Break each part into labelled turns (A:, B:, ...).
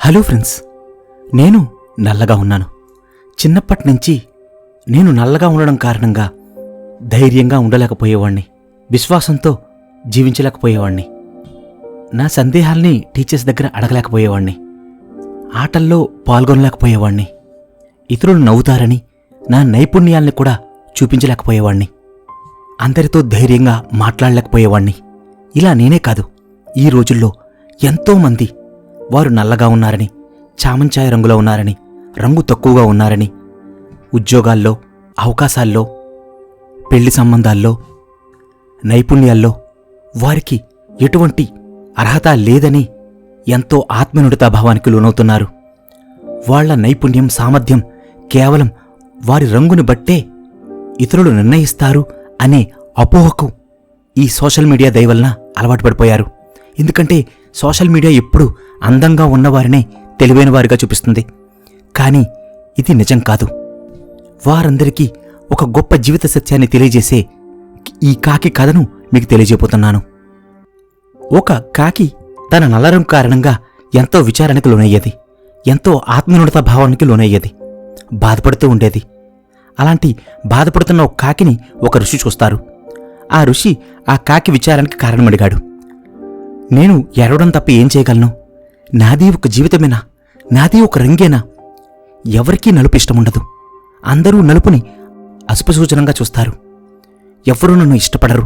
A: Hello friends నేను నల్లగా ఉన్నాను. చిన్నప్పటి నుంచి నేను నల్లగా ఉండడం కారణంగా ధైర్యంగా ఉండలేకపోయేవాణ్ణి విశ్వాసంతో జీవించలేకపోయేవాణ్ణి. నా సందేహాల్ని టీచర్స్ దగ్గర అడగలేకపోయేవాణ్ణి ఆటల్లో పాల్గొనలేకపోయేవాణ్ణి ఇతరులు నవ్వుతారని నా నైపుణ్యాల్ని కూడా చూపించలేకపోయేవాణ్ణి. అందరితో ధైర్యంగా మాట్లాడలేకపోయేవాణ్ణి. ఇలా నేనే కాదు ఈ రోజుల్లో ఎంతోమంది వారు నల్లగా ఉన్నారని చామంచాయ రంగులో ఉన్నారని రంగు తక్కువగా ఉన్నారని ఉద్యోగాల్లో అవకాశాల్లో పెళ్ళి సంబంధాల్లో నైపుణ్యాల్లో వారికి ఎటువంటి అర్హత లేదని ఎంతో ఆత్మనుడితాభావానికి లోనవుతున్నారు. వాళ్ళ నైపుణ్యం సామర్థ్యం కేవలం వారి రంగును బట్టే ఇతరులు నిర్ణయిస్తారు అనే అపోహకు ఈ సోషల్ మీడియా దయవలన అలవాటు పడిపోయారు. ఎందుకంటే సోషల్ మీడియా ఎప్పుడు అందంగా ఉన్నవారినే తెలివైన వారిగా చూపిస్తుంది. కానీ ఇది నిజం కాదు. వారందరికీ ఒక గొప్ప జీవిత సత్యాన్ని తెలియజేసే ఈ కాకి కథను మీకు తెలియజేయబోతున్నాను. ఒక కాకి తన నల్లరం కారణంగా ఎంతో విచారణకు లోనయ్యేది. ఎంతో ఆత్మనుడత భావానికి లోనయ్యేది. బాధపడుతూ ఉండేది. అలాంటి బాధపడుతున్న ఒక కాకిని ఒక ఋషి చూస్తారు. ఆ ఋషి ఆ కాకి విచారానికి కారణమడిగాడు. నేను ఎరవడం తప్ప ఏం చేయగలను? నాది ఒక జీవితమేనా? నాది ఒక రంగేనా? ఎవరికీ నలుపు ఇష్టముండదు. అందరూ నలుపుని అశుభసూచనంగా చూస్తారు. ఎవ్వరూ నన్ను ఇష్టపడరు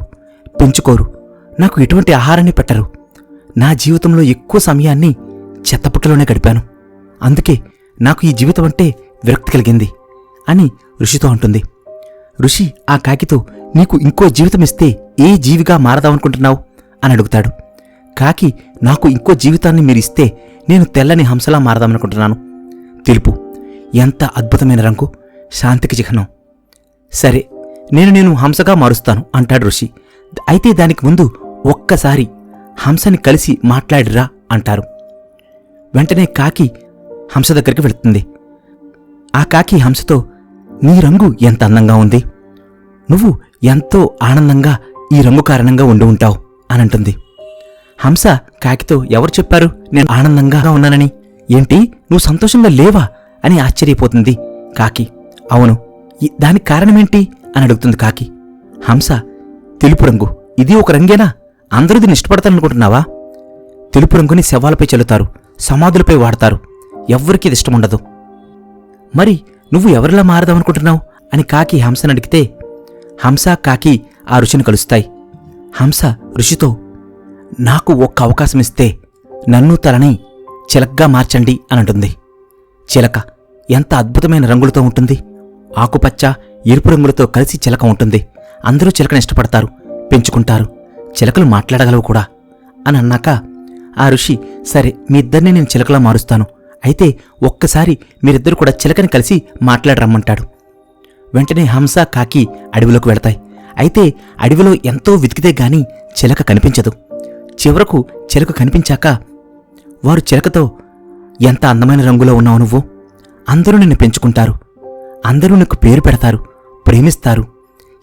A: పెంచుకోరు నాకు ఎటువంటి ఆహారాన్ని పెట్టరు. నా జీవితంలో ఎక్కువ సమయాన్ని చెత్తపుట్టలోనే గడిపాను. అందుకే నాకు ఈ జీవితం అంటే విరక్తి కలిగింది అని ఋషితో అంటుంది. ఋషి ఆ కాకితో నీకు ఇంకో జీవితం ఇస్తే ఏ జీవిగా మారదామనుకుంటున్నావు? అని అడుగుతాడు. కాకి నాకు ఇంకో జీవితాన్ని మీరిస్తే నేను తెల్లని హంసలా మారదామనుకుంటున్నాను. తెలుపు ఎంత అద్భుతమైన రంగు. శాంతికి చిహ్నం. సరే నేను నేను హంసగా మారుస్తాను అంటాడు ఋషి. అయితే దానికి ముందు ఒక్కసారి హంసని కలిసి మాట్లాడిరా అంటారు. వెంటనే కాకి హంస దగ్గరికి వెళుతుంది. ఆ కాకి హంసతో నీ రంగు ఎంత అందంగా ఉంది. నువ్వు ఎంతో ఆనందంగా ఈ రంగు కారణంగా ఉండి ఉంటావు అని అంటుంది. హంస కాకితో ఎవరు చెప్పారు? నేను ఆనందంగా ఉన్నానని. ఏంటి? నువ్వు సంతోషంగా లేవా? అని ఆశ్చర్యపోతుంది కాకి. అవును. దానికి కారణమేంటి? అని అడుగుతుంది కాకి. హంస తెలుపు రంగు. ఇది ఒక రంగేనా? అందరూ దీన్ని ఇష్టపడతారనుకుంటున్నావా? తెలుపు రంగుని శవాలపై చల్లుతారు. సమాధులపై వాడతారు. ఎవ్వరికీ ఇది ఇష్టముండదు మరి నువ్వు ఎవరిలా మారదామనుకుంటున్నావు? అని కాకి హంసను అడిగితే హంస కాకి ఆ రుచిని కలుస్తాయి. హంస ఋషితో నాకు ఒక్క అవకాశం ఇస్తే నన్ను తలని చిలకగా మార్చండి అని అంటుంది చిలక ఎంత అద్భుతమైన రంగులతో ఉంటుంది. ఆకుపచ్చ ఎరుపు రంగులతో కలిసి చిలక ఉంటుంది. అందరూ చిలకని ఇష్టపడతారు పెంచుకుంటారు. చిలకలు మాట్లాడగలవు కూడా అని అన్నాక ఆ ఋషి సరే మీ ఇద్దరిని నేను చిలకలా మారుస్తాను. అయితే ఒక్కసారి మీరిద్దరు కూడా చిలకని కలిసి మాట్లాడరమ్మంటాడు. వెంటనే హంస కాకి అడవిలోకి వెళతాయి. అయితే అడవిలో ఎంతో వెతికితే గాని చిలక కనిపించదు. చివరకు చిలక కనిపించాక వారు చిలకతో ఎంత అందమైన రంగులో ఉన్నావు నువ్వు. అందరూ నిన్ను పెంచుకుంటారు. అందరూ నీకు పేరు పెడతారు ప్రేమిస్తారు.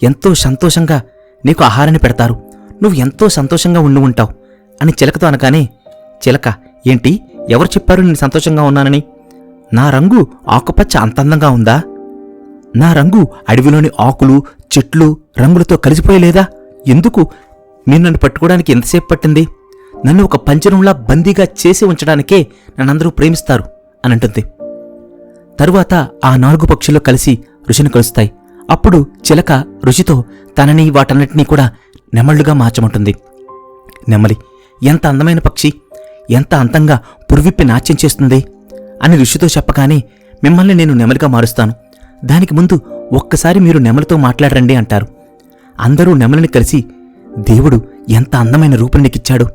A: ఎంతో సంతోషంగా నీకు ఆహారాన్ని పెడతారు. నువ్వు ఎంతో సంతోషంగా ఉండి ఉంటావు. అని చిలకతో అనగానే చిలక ఏంటి? ఎవరు చెప్పారు నేను సంతోషంగా ఉన్నానని? నా రంగు ఆకుపచ్చ అంత అందంగా ఉందా? నా రంగు అడవిలోని ఆకులు చెట్లు రంగులతో కలిసిపోయలేదా? ఎందుకు మీరు నన్ను పట్టుకోవడానికి ఎంతసేపు పట్టింది? నన్ను ఒక పంజరంలా బందీగా చేసి ఉంచడానికే నన్నందరూ ప్రేమిస్తారు అని అంటుంది. తరువాత ఆ నాలుగు పక్షులు కలిసి ఋషిని కలుస్తాయి. అప్పుడు చిలక ఋషితో తనని వాటన్నిటినీ కూడా నెమళ్ళుగా మార్చమంటుంది. నెమలి ఎంత అందమైన పక్షి! ఎంత అంతంగా పురువిప్పి నాట్యం చేస్తుంది! అని ఋషితో చెప్పగానే మిమ్మల్ని నేను నెమలిగా మారుస్తాను. దానికి ముందు ఒక్కసారి మీరు నెమలితో మాట్లాడరండి అంటారు. అందరూ నెమలిని కలిసి దేవుడు ఎంత అందమైన రూపం నీకిచ్చాడు.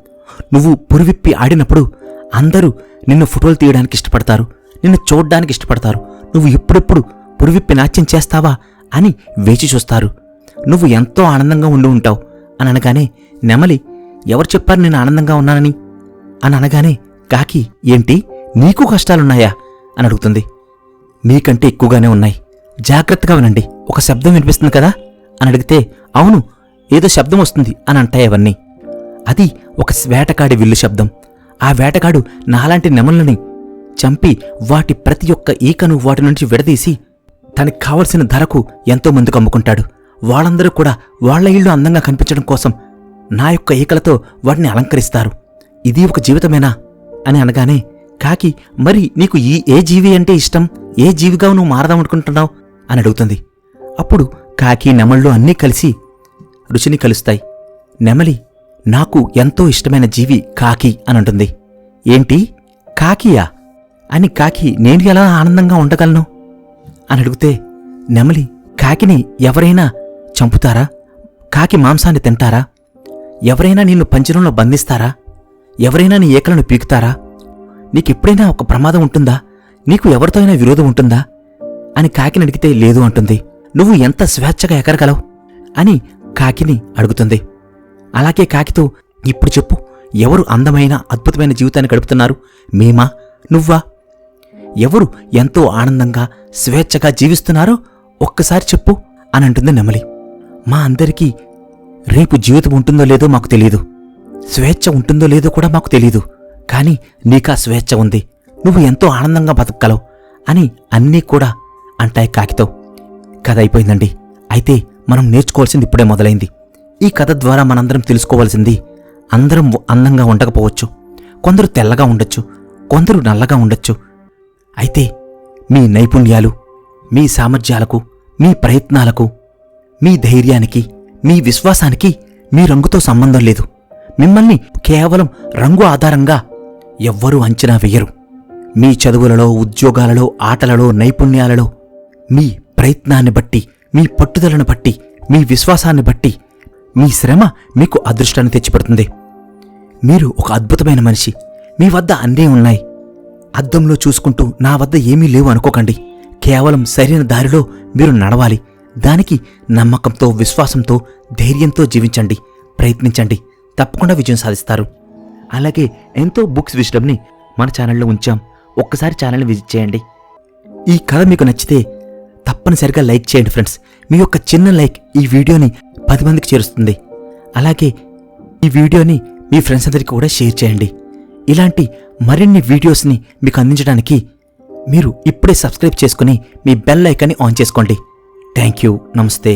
A: నువ్వు పురివిప్పి ఆడినప్పుడు అందరూ నిన్ను ఫోటోలు తీయడానికి ఇష్టపడతారు నిన్ను చూడ్డానికి ఇష్టపడతారు. నువ్వు ఎప్పుడెప్పుడు పురివిప్పి నాట్యం చేస్తావా అని వేచి చూస్తారు. నువ్వు ఎంతో ఆనందంగా ఉండి ఉంటావు అని అనగానే నెమలి ఎవరు చెప్పారు నేను ఆనందంగా ఉన్నానని? అని అనగానే కాకి ఏంటి? నీకు కష్టాలున్నాయా? అని అడుగుతుంది. నీకంటే ఎక్కువగానే ఉన్నాయి. జాగ్రత్తగా వినండి. ఒక శబ్దం వినిపిస్తుంది కదా? అని అడిగితే అవును ఏదో శబ్దం వస్తుంది అని అంటాయవన్నీ అది ఒక వేటకాడి విల్లు శబ్దం. ఆ వేటగాడు నాలాంటి నెమలని చంపి వాటి ప్రతి ఒక్క ఈకను వాటి నుంచి విడదీసి తనకి కావలసిన ధరకు ఎంతో మందికి అమ్ముకుంటాడు. వాళ్ళందరూ కూడా వాళ్ళ ఇల్లు అందంగా కనిపించడం కోసం నా యొక్క ఈకలతో వాటిని అలంకరిస్తారు. ఇది ఒక జీవితమేనా? అని అనగానే కాకి మరి నీకు ఈ ఏ జీవి అంటే ఇష్టం? ఏ జీవిగా నువ్వు మారదామనుకుంటున్నావు అని అడుగుతుంది. అప్పుడు కాకి నెమళ్ళు అన్నీ కలిసి రుచిని కలుస్తాయి. నెమలి నాకు ఎంతో ఇష్టమైన జీవి కాకి అని అంటుంది ఏంటి? కాకియా? అని కాకి నేను ఎలా ఆనందంగా ఉండగలను? అని అడిగితే నెమలి కాకిని ఎవరైనా చంపుతారా? కాకి మాంసాన్ని తింటారా? ఎవరైనా నిన్ను పంజరంలో బంధిస్తారా? ఎవరైనా నీ ఏకలను పీకుతారా? నీకెప్పుడైనా ఒక ప్రమాదం ఉంటుందా? నీకు ఎవరితో అయినా విరోధం ఉంటుందా? అని కాకిని అడిగితే లేదు అంటుంది. నువ్వు ఎంత స్వేచ్ఛగా ఎగరగలవు? అని కాకిని అడుగుతుంది. అలాగే కాకితో ఇప్పుడు చెప్పు ఎవరు అందమైన అద్భుతమైన జీవితాన్ని గడుపుతున్నారు? మేమా? నువ్వా? ఎవరు ఎంతో ఆనందంగా స్వేచ్ఛగా జీవిస్తున్నారో ఒక్కసారి చెప్పు అని అంటుంది నెమలి. మా అందరికీ రేపు జీవితం ఉంటుందో లేదో మాకు తెలియదు స్వేచ్ఛ ఉంటుందో లేదో కూడా మాకు తెలియదు కానీ నీకా స్వేచ్ఛ ఉంది. నువ్వు ఎంతో ఆనందంగా బతకగలవు అని అన్నీ కూడా అంటాయి కాకితో. కథ అయిపోయిందండి. అయితే మనం నేర్చుకోవాల్సింది ఇప్పుడే మొదలైంది. ఈ కథ ద్వారా మనందరం తెలుసుకోవాల్సింది అందరం అందంగా ఉండకపోవచ్చు కొందరు తెల్లగా ఉండొచ్చు కొందరు నల్లగా ఉండొచ్చు. అయితే మీ నైపుణ్యాలు మీ సామర్థ్యాలకు మీ ప్రయత్నాలకు మీ ధైర్యానికి మీ విశ్వాసానికి మీ రంగుతో సంబంధం లేదు. మిమ్మల్ని కేవలం రంగు ఆధారంగా ఎవ్వరూ అంచనా వేయరు. మీ చదువులలో ఉద్యోగాలలో ఆటలలో నైపుణ్యాలలో మీ ప్రయత్నాన్ని బట్టి మీ పట్టుదలను బట్టి మీ విశ్వాసాన్ని బట్టి మీ శ్రమ మీకు అదృష్టాన్ని తెచ్చిపెడుతుంది. మీరు ఒక అద్భుతమైన మనిషి. మీ వద్ద అన్నీ ఉన్నాయి. అద్దంలో చూసుకుంటూ నా వద్ద ఏమీ లేవు అనుకోకండి. కేవలం సరైన దారిలో మీరు నడవాలి. దానికి నమ్మకంతో విశ్వాసంతో ధైర్యంతో జీవించండి. ప్రయత్నించండి. తప్పకుండా విజయం సాధిస్తారు. అలాగే ఎంతో బుక్స్ విషయంని మన ఛానల్లో ఉంచాం. ఒక్కసారి ఛానల్ని విజిట్ చేయండి. ఈ కథ మీకు నచ్చితే తప్పనిసరిగా లైక్ చేయండి ఫ్రెండ్స్. మీ యొక్క చిన్న లైక్ ఈ వీడియోని పది మందికి చేరుస్తుంది. అలాగే ఈ వీడియోని మీ ఫ్రెండ్స్ అందరికీ కూడా షేర్ చేయండి. ఇలాంటి మరిన్ని వీడియోస్ని మీకు అందించడానికి మీరు ఇప్పుడే సబ్స్క్రైబ్ చేసుకుని మీ బెల్ ఐకాన్ని ఆన్ చేసుకోండి. Thank you. నమస్తే.